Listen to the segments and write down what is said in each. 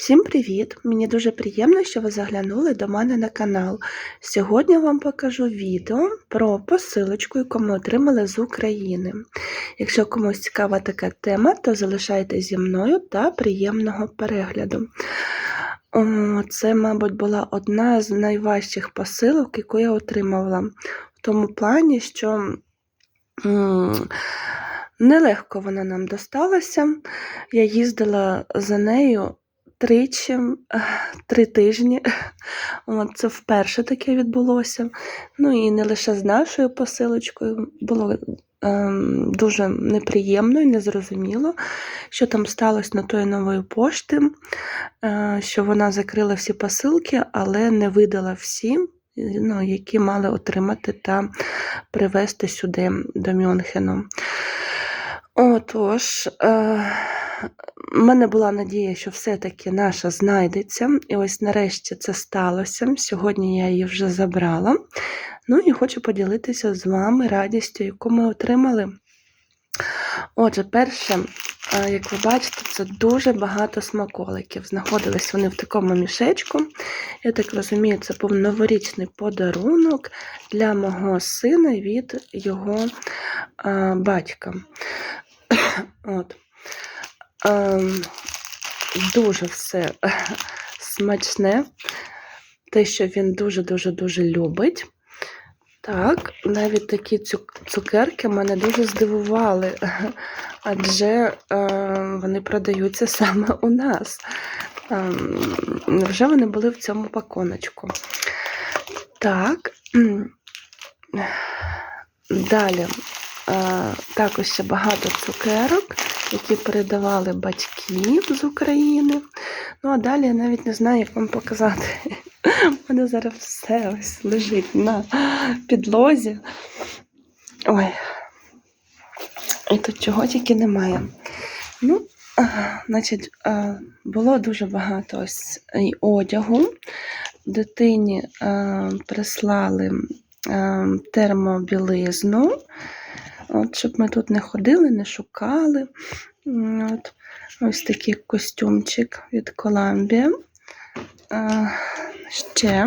Всім привіт! Мені дуже приємно, що ви заглянули до мене на канал. Сьогодні вам покажу відео про посилочку, яку ми отримали з України. Якщо комусь цікава така тема, то залишайтеся зі мною та приємного перегляду. О, Це, мабуть, була одна з найважчих посилок, яку я отримувала. В тому плані, що нелегко вона нам досталася. Я їздила за нею тричі, три тижні. От, це вперше таке відбулося. Ну і не лише з нашою посилочкою. Було ем, дуже неприємно і незрозуміло, що там сталося на тої нової пошти, е, що вона закрила всі посилки, але не видала всі. Ну, які мали отримати та привезти сюди до Мюнхену. Отож, е, в мене була надія, що все-таки наша знайдеться. І ось нарешті це сталося. Сьогодні я її вже забрала. Ну і хочу поділитися з вами радістю, яку ми отримали. Отже, перше, е, як ви бачите, це дуже багато смаколиків. Знаходились вони в такому мішечку. Я так розумію, це був новорічний подарунок для мого сина від його а, батька. От. Ем, дуже все смачне, те, що він дуже-дуже-дуже любить. Так, навіть такі цукерки мене дуже здивували, адже е, вони продаються саме у нас. Ем, Невже вони були в цьому паконочку? Так. Далі. Е, також ще багато цукерок, які передавали батьки з України. Ну, а далі я навіть не знаю, як вам показати. У мене зараз все ось лежить на підлозі. Ой. І тут чого тільки немає. Ну, значить, було дуже багато ось одягу. Дитині прислали термобілизну. От, щоб ми тут не ходили, не шукали. От, ось такий костюмчик від. А, ще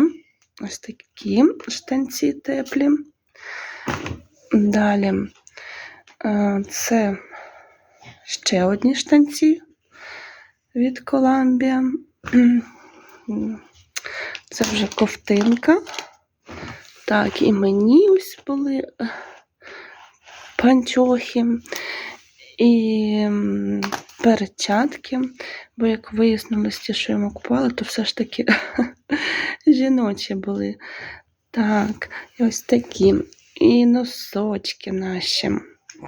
ось такі штанці теплі. Далі це ще одні штанці від Columbia. Це вже ковтинка. Так, і мені ось були панчохи і перчатки, бо як вияснилось, ті, що йому купували, то все ж таки жіночі були. Так, і ось такі. І носочки наші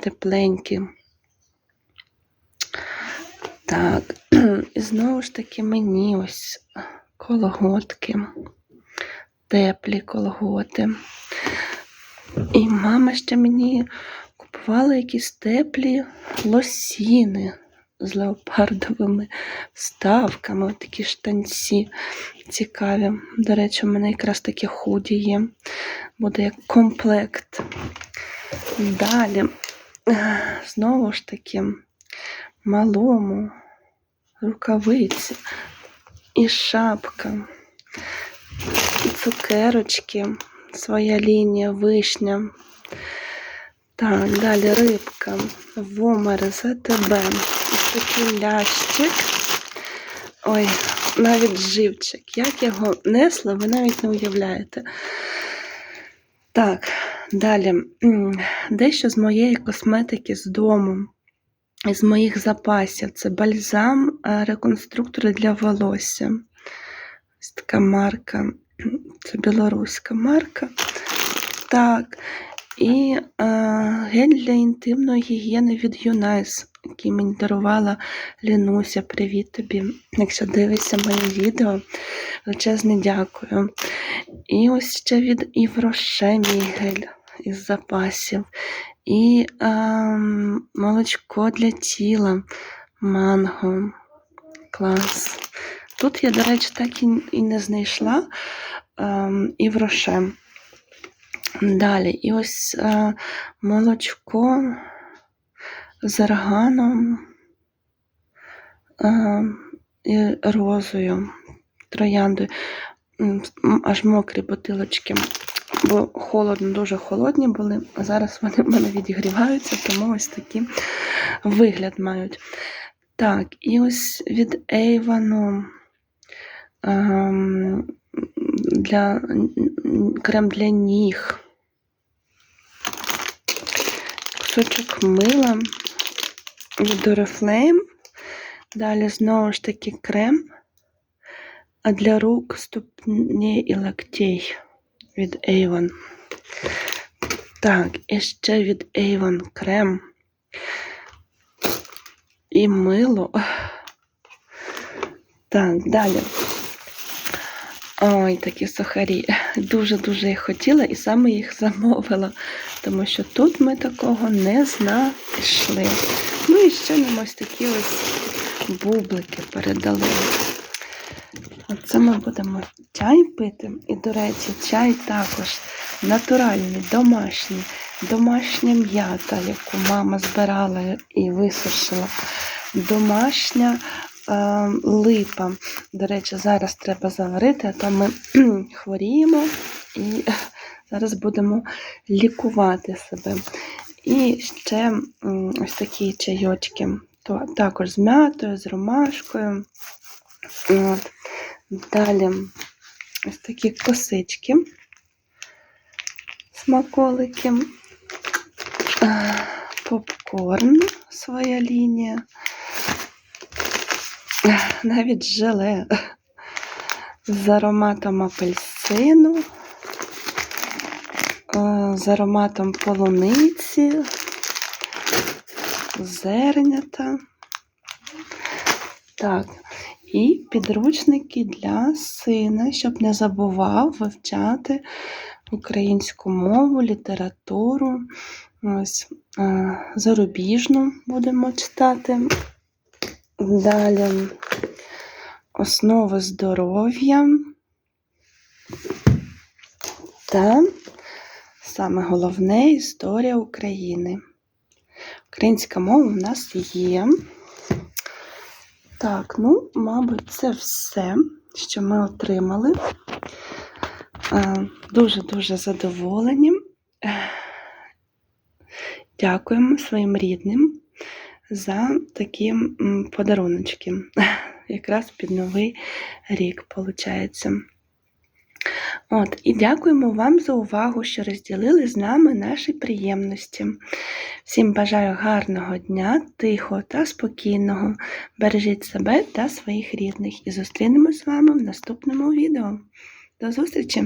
тепленькі. Так, і знову ж таки мені ось колготки, теплі колготи. І мама ще мені купувала якісь теплі лосіни з леопардовими вставками, от такі штанці цікаві. До речі, у мене якраз такі худі є. Буде як комплект. Далі, знову ж таки, малому рукавиці і шапка, і цукерочки, своя лінія, вишня. Так, далі рибка, вомер за тебе. Ось такий лящик. Ой, навіть живчик. Як його несла, ви навіть не уявляєте. Так, далі. Дещо з моєї косметики з дому, з моїх запасів. Це бальзам, е, реконструктори для волосся. Ось така марка. Це білоруська марка. Так. І е, гель для інтимної гігієни від Юнайс, який мені дарувала Лінуся. Привіт тобі. Якщо дивишся моє відео, величезне дякую. І ось ще від Івроше мій гель із запасів. І е, молочко для тіла, манго. Клас. Тут я, до речі, так і, не знайшла е, Івроше. Далі, і ось е, молочко з арганом. Е, і розою, трояндою. Аж мокрі бутилочки, бо холодно, дуже холодні були, а зараз вони в мене відігріваються, тому ось такий вигляд мають. Так, і ось від Avon ем, для, крем для ніг. Кусочок мила від Oriflame. Далі знову ж таки крем. А для рук, ступні і локтей від Avon. Так, і ще від Avon крем. І мило. Так, далі. Ой, такі сухарі. Дуже-дуже їх хотіла і саме їх замовила, тому що тут ми такого не знайшли. Ну і ще нам ось такі ось бублики передали. Оце ми будемо чай пити. І, до речі, чай також натуральний, домашній, домашня м'ята, яку мама збирала і висушила. Домашня липа. До речі, зараз треба заварити, а то ми хворіємо і зараз будемо лікувати себе. І ще ось такі чайочки, то, також з м'ятою, з ромашкою. От. Далі ось такі косички, смаколики, попкорн, своя лінія, навіть желе з ароматом апельсину, е, з ароматом полуниці, зернята. Так, і підручники для сина, щоб не забував вивчати українську мову, літературу. Ось е, зарубіжну будемо читати. Далі основи здоров'я. Та саме головне історія України. Українська мова у нас є. Так, ну, мабуть, це все, що ми отримали. Е, Дуже-дуже задоволені. Дякуємо своїм рідним за такі подаруночки. Якраз під Новий рік, виходить. От, і дякуємо вам за увагу, що розділили з нами наші приємності. Всім бажаю гарного дня, тихого та спокійного. Бережіть себе та своїх рідних і зустрінемось з вами в наступному відео. До зустрічі!